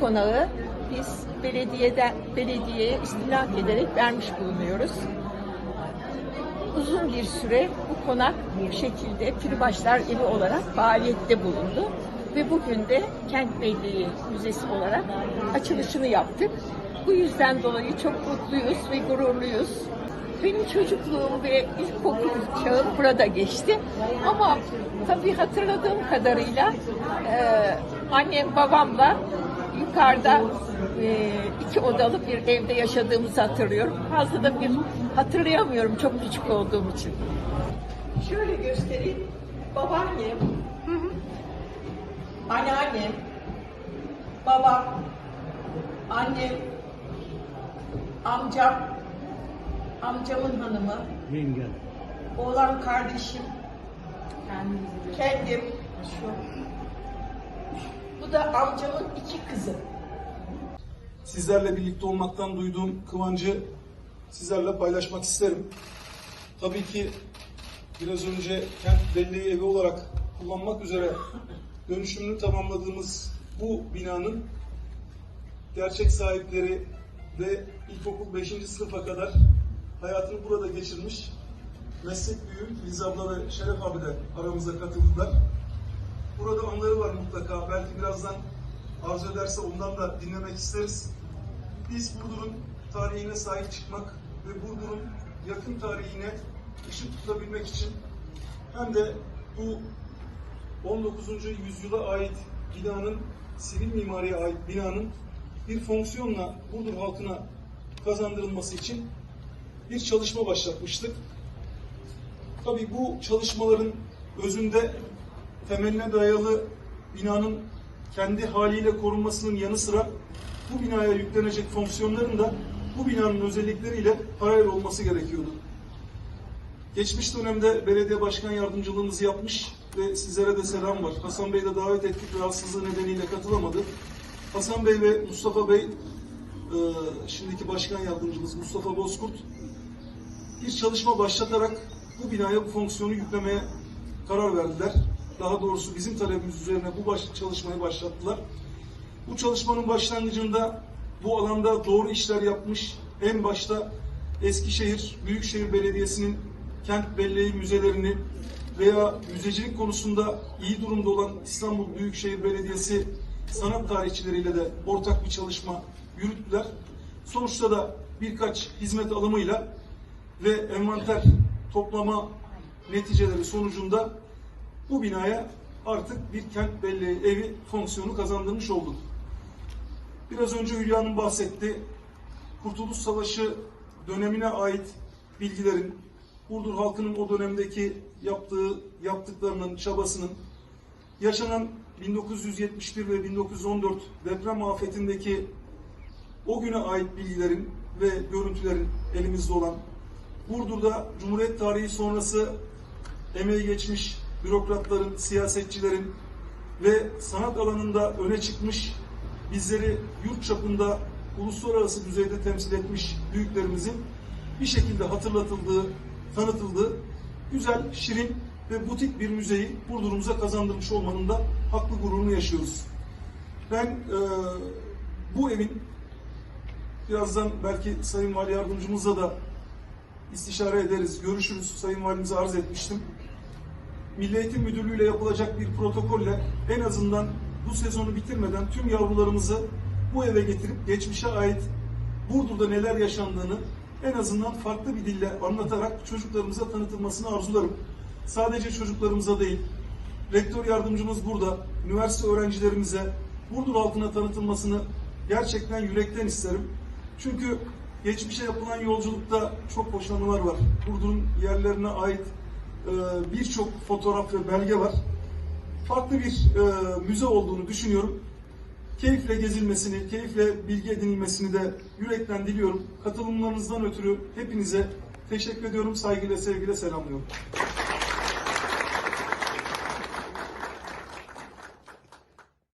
konağı biz belediyeden belediyeye istimlak ederek vermiş bulunuyoruz. Uzun bir süre bu konak bu şekilde Piribaşlar Evi olarak faaliyette bulundu. Ve bugün de Kent Belediye Müzesi olarak açılışını yaptık. Bu yüzden dolayı çok mutluyuz ve gururluyuz. Benim çocukluğum ve ilkokul çağım burada geçti. Ama tabii hatırladığım kadarıyla e, annem babamla yukarıda e, iki odalı bir evde yaşadığımızı hatırlıyorum. Fazla da bir hatırlayamıyorum çok küçük olduğum için. Şöyle göstereyim. Babaannem, anneannem, babam, annem, amcam, amcamın hanımı, Yengen. oğlan kardeşim, kendim, şu. Bu da amcamın iki kızı. Sizlerle birlikte olmaktan duyduğum kıvancı sizlerle paylaşmak isterim. Tabii ki biraz önce kent belleği evi olarak kullanmak üzere dönüşümünü tamamladığımız bu binanın gerçek sahipleri ve ilkokul 5. sınıfa kadar hayatını burada geçirmiş meslek büyüğü Filiz abla ve Şeref abi de aramıza katıldılar. Burada anları var mutlaka. Belki birazdan arzu ederse ondan da dinlemek isteriz. Biz Burdur'un tarihine sahip çıkmak ve Burdur'un yakın tarihine ışık tutabilmek için hem de bu 19. yüzyıla ait binanın, sivil mimariye ait binanın bir fonksiyonla Burdur halkına kazandırılması için bir çalışma başlatmıştık. Tabii bu çalışmaların özünde temeline dayalı binanın kendi haliyle korunmasının yanı sıra bu binaya yüklenecek fonksiyonların da bu binanın özellikleriyle paralel olması gerekiyordu. Geçmiş dönemde belediye başkan yardımcılığımızı yapmış ve sizlere de selam var. Hasan Bey de davet ettik rahatsızlığı nedeniyle katılamadı. Hasan Bey ve Mustafa Bey, e, şimdiki başkan yardımcımız Mustafa Bozkurt, bir çalışma başlatarak bu binaya bu fonksiyonu yüklemeye karar verdiler. Daha doğrusu bizim talebimiz üzerine bu baş, çalışmayı başlattılar. Bu çalışmanın başlangıcında bu alanda doğru işler yapmış, en başta Eskişehir Büyükşehir Belediyesi'nin kent belleği müzelerini veya müzecilik konusunda iyi durumda olan İstanbul Büyükşehir Belediyesi sanat tarihçileriyle de ortak bir çalışma yürüttüler. Sonuçta da birkaç hizmet alımıyla ve envanter toplama neticeleri sonucunda bu binaya artık bir kent belleği evi fonksiyonu kazandırmış olduk. Biraz önce Hülya'nın bahsetti. Kurtuluş Savaşı dönemine ait bilgilerin, Burdur halkının o dönemdeki yaptığı, yaptıklarının, çabasının, yaşanan 1971 ve 1914 deprem afetindeki o güne ait bilgilerin ve görüntülerin elimizde olan, Burdur'da Cumhuriyet tarihi sonrası emeği geçmiş bürokratların, siyasetçilerin ve sanat alanında öne çıkmış bizleri yurt çapında uluslararası düzeyde temsil etmiş büyüklerimizin bir şekilde hatırlatıldığı, tanıtıldığı güzel, şirin ve butik bir müzeyi Burdur'umuza kazandırmış olmanın da haklı gururunu yaşıyoruz. Ben e, bu evin birazdan belki Sayın Vali Yardımcımızla da istişare ederiz, görüşürüz. Sayın Valimize arz etmiştim. Milli Eğitim Müdürlüğü ile yapılacak bir protokolle en azından bu sezonu bitirmeden tüm yavrularımızı bu eve getirip geçmişe ait Burdur'da neler yaşandığını en azından farklı bir dille anlatarak çocuklarımıza tanıtılmasını arzularım. Sadece çocuklarımıza değil, rektör yardımcımız burada, üniversite öğrencilerimize Burdur halkına tanıtılmasını gerçekten yürekten isterim. Çünkü geçmişe yapılan yolculukta çok hoş anılar var. Burdur'un yerlerine ait birçok fotoğraf ve belge var. Farklı bir e, müze olduğunu düşünüyorum. Keyifle gezilmesini, keyifle bilgi edinilmesini de yürekten diliyorum. Katılımlarınızdan ötürü hepinize teşekkür ediyorum. Saygıyla, sevgiyle selamlıyorum.